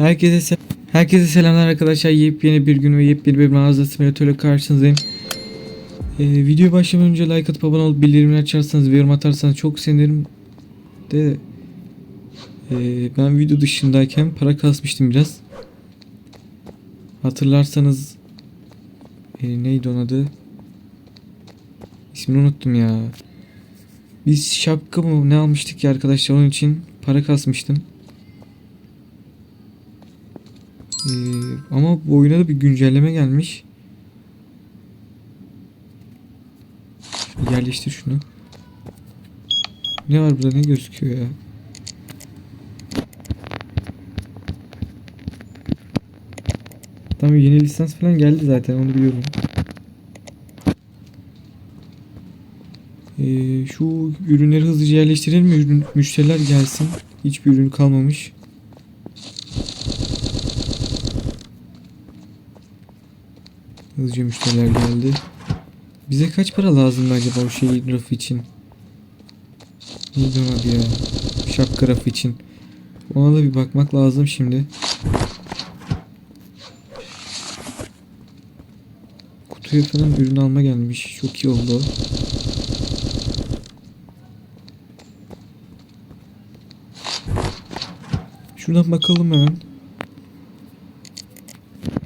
Herkese se- Herkese selamlar arkadaşlar. Yepyeni bir gün ve yepyeni bir mağaza simülatörle karşınızdayım. Ee, video başlamadan önce like atıp abone olup bildirimleri açarsanız ve yorum atarsanız çok sevinirim. De ee, ben video dışındayken para kasmıştım biraz. Hatırlarsanız ee, neydi onun adı? İsmini unuttum ya. Biz şapka mı ne almıştık ya arkadaşlar onun için para kasmıştım. Ama bu oyuna da bir güncelleme gelmiş. Şöyle yerleştir şunu. Ne var burada ne gözüküyor ya? Tamam yeni lisans falan geldi zaten onu biliyorum. Ee, şu ürünleri hızlıca yerleştirelim mi? Ürün, müşteriler gelsin. Hiçbir ürün kalmamış. Hızlıca müşteriler geldi. Bize kaç para lazım acaba o şey rafı için? Neydi adı ya? Şapka rafı için. Ona da bir bakmak lazım şimdi. Kutuya falan ürün alma gelmiş. Çok iyi oldu. Şuradan bakalım hemen.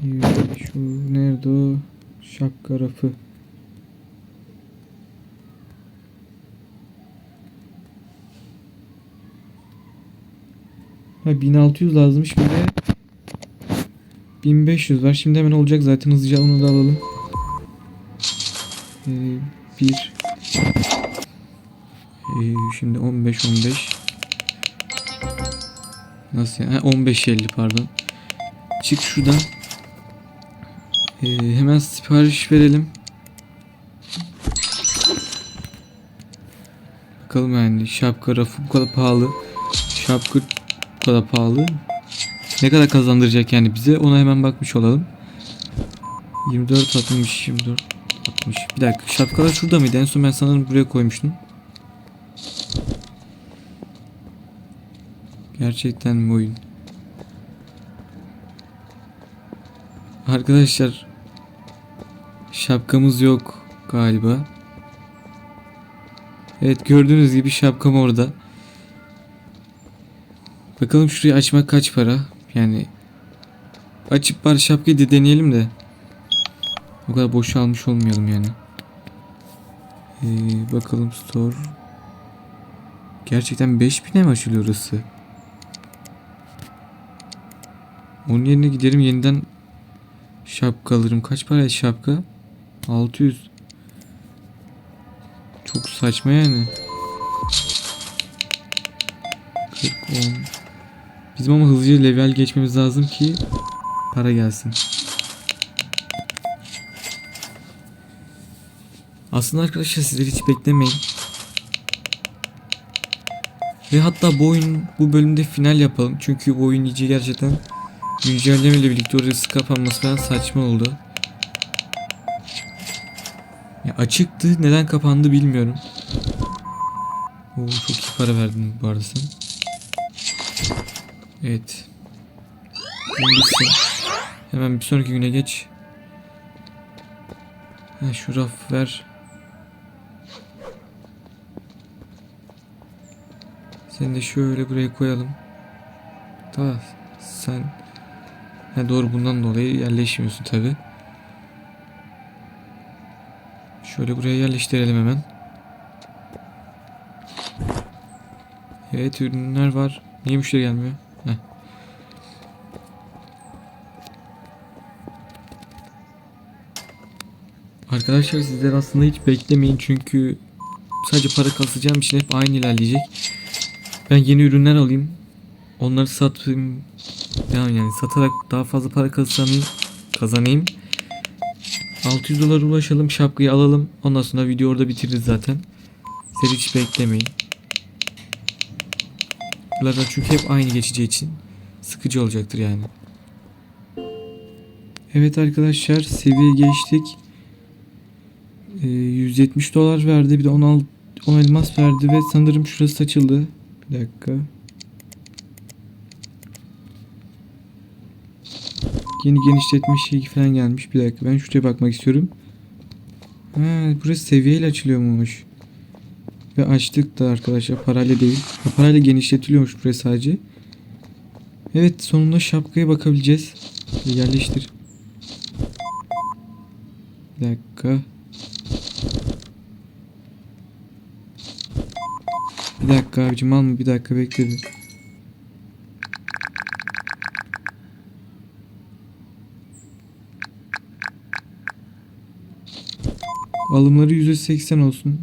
Şu nerede o? Şapka rafı. Ha 1600 lazımmış bir de 1500 var. Şimdi hemen olacak zaten hızlıca onu da alalım. Ee, bir Ee, şimdi 15 15 Nasıl yani? Ha, 15 50 pardon. Çık şuradan. Ee, hemen sipariş verelim. Bakalım yani şapka rafı bu kadar pahalı. Şapka bu kadar pahalı. Ne kadar kazandıracak yani bize ona hemen bakmış olalım. 24 60 24 60. Bir dakika şapkalar şurada mıydı? En son ben sanırım buraya koymuştum. Gerçekten mi oyun? Arkadaşlar şapkamız yok galiba. Evet gördüğünüz gibi şapkam orada. Bakalım şurayı açmak kaç para? Yani açıp bari şapkayı da deneyelim de. O kadar boş almış olmayalım yani. Ee, bakalım store. Gerçekten 5000'e mi açılıyor orası? Onun yerine giderim yeniden şapka alırım. Kaç para şapka? 600. Çok saçma yani. 40 10. Bizim ama hızlıca level geçmemiz lazım ki para gelsin. Aslında arkadaşlar sizler hiç beklemeyin. Ve hatta bu oyun bu bölümde final yapalım. Çünkü bu oyun iyice gerçekten güncelleme ile birlikte orası kapanması falan saçma oldu. Ya açıktı neden kapandı bilmiyorum. Oo, çok iyi para verdin bu arada sen. Evet. Gün bitsin. Hemen bir sonraki güne geç. Ha, şu raf ver. Seni de şöyle buraya koyalım. Tamam. Sen ha, doğru bundan dolayı yerleşmiyorsun tabi. Şöyle buraya yerleştirelim hemen. Evet ürünler var. Niye müşteri gelmiyor? Heh. Arkadaşlar sizler aslında hiç beklemeyin çünkü sadece para kasacağım için hep aynı ilerleyecek. Ben yeni ürünler alayım. Onları satayım. Yani, yani satarak daha fazla para kazanayım. kazanayım. 600 dolara ulaşalım. Şapkayı alalım. Ondan sonra video orada bitiririz zaten. Siz hiç beklemeyin. Bunlardan çünkü hep aynı geçeceği için sıkıcı olacaktır yani. Evet arkadaşlar seviye geçtik. Ee, 170 dolar verdi. Bir de 16 10 elmas verdi ve sanırım şurası açıldı. Bir dakika. Yeni genişletme şeyi falan gelmiş. Bir dakika ben şuraya bakmak istiyorum. Ha, burası seviyeyle açılıyormuş. Ve açtık da arkadaşlar parayla değil. Ha, Parayla genişletiliyormuş burası sadece. Evet sonunda şapkaya bakabileceğiz. Yerleştir. Bir dakika. Bir dakika abicim alma bir dakika bekle bir. Alımları %80 olsun.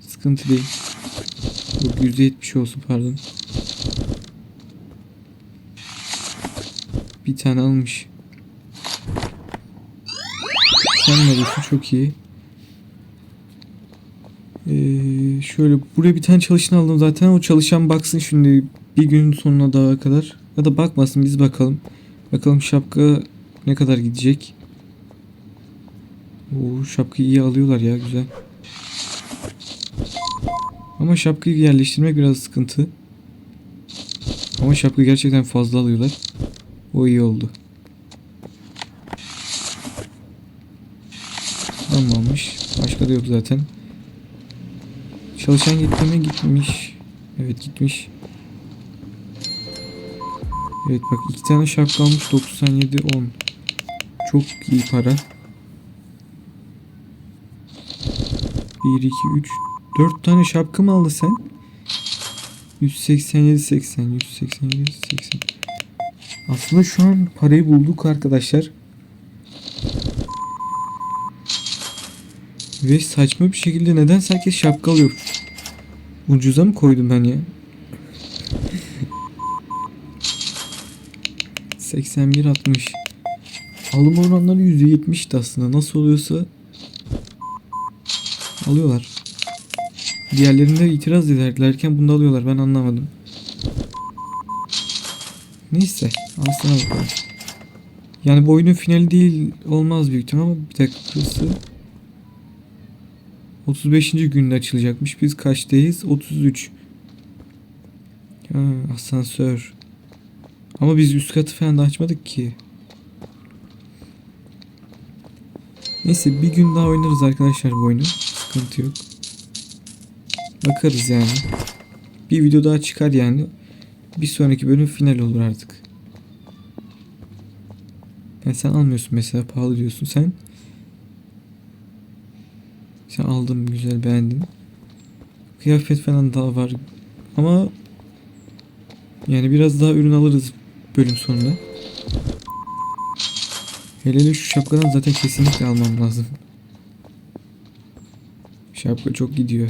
Sıkıntı değil. Yok %70 olsun pardon. Bir tane almış. Sen ne diyorsun? Çok iyi. Ee, şöyle buraya bir tane çalışan aldım zaten. O çalışan baksın şimdi bir gün sonuna daha kadar. Ya da bakmasın biz bakalım. Bakalım şapka ne kadar gidecek. Oo, şapkayı iyi alıyorlar ya güzel. Ama şapkayı yerleştirmek biraz sıkıntı. Ama şapkayı gerçekten fazla alıyorlar. O iyi oldu. Tamammış. Başka da yok zaten. Çalışan gitti mi? Gitmiş. Evet gitmiş. Evet bak iki tane şapka almış 97 10. Çok iyi para. 1 2 3 4 tane şapka mı aldın sen? 187 80 187 80. Aslında şu an parayı bulduk arkadaşlar. Ve saçma bir şekilde neden herkes şapka alıyor? Ucuza mı koydum ben ya? 81 60. Alım oranları %70'ti aslında. Nasıl oluyorsa alıyorlar. Diğerlerinde itiraz ederlerken bunda alıyorlar. Ben anlamadım. Neyse. Aslına bakalım. Yani bu oyunun finali değil olmaz büyük ihtimal ama bir dakika burası 35. günde açılacakmış. Biz kaçtayız? 33. Ha, asansör. Ama biz üst katı falan da açmadık ki. Neyse bir gün daha oynarız arkadaşlar bu oyunu. Sıkıntı yok. Bakarız yani. Bir video daha çıkar yani. Bir sonraki bölüm final olur artık. Yani sen almıyorsun mesela pahalı diyorsun sen. Sen aldım güzel beğendin. Kıyafet falan daha var. Ama yani biraz daha ürün alırız bölüm sonunda. Hele hele şu şapkadan zaten kesinlikle almam lazım. Şapka çok gidiyor.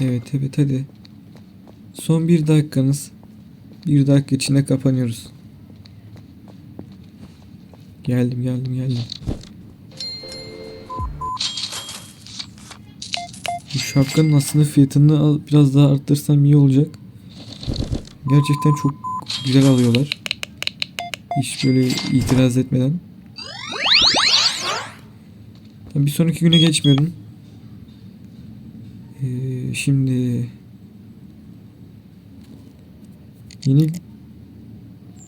Evet evet hadi. Son bir dakikanız. Bir dakika içinde kapanıyoruz. Geldim geldim geldim. Şapkanın aslında fiyatını biraz daha arttırsam iyi olacak. Gerçekten çok güzel alıyorlar. Hiç böyle itiraz etmeden. Bir sonraki güne geçmiyorum. Ee, şimdi yeni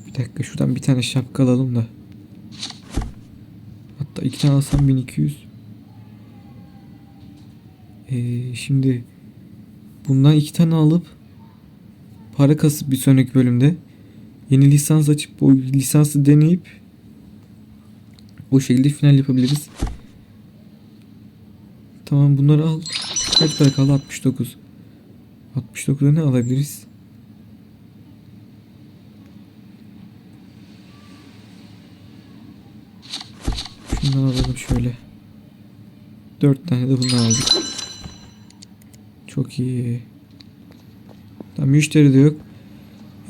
bir dakika şuradan bir tane şapka alalım da. Hatta iki tane alsam 1200. Ee, şimdi bundan iki tane alıp para kasıp bir sonraki bölümde yeni lisans açıp o lisansı deneyip o şekilde final yapabiliriz. Tamam bunları al. Kaç para kaldı? 69. 69'da ne alabiliriz? Şundan alalım şöyle. 4 tane de bundan aldık. Çok iyi. Tamam müşteri de yok.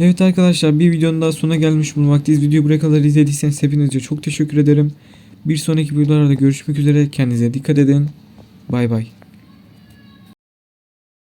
Evet arkadaşlar bir videonun daha sonuna gelmiş bulunmaktayız. Videoyu buraya kadar izlediyseniz hepinize çok teşekkür ederim. Bir sonraki videolarda görüşmek üzere. Kendinize dikkat edin. Bay bay.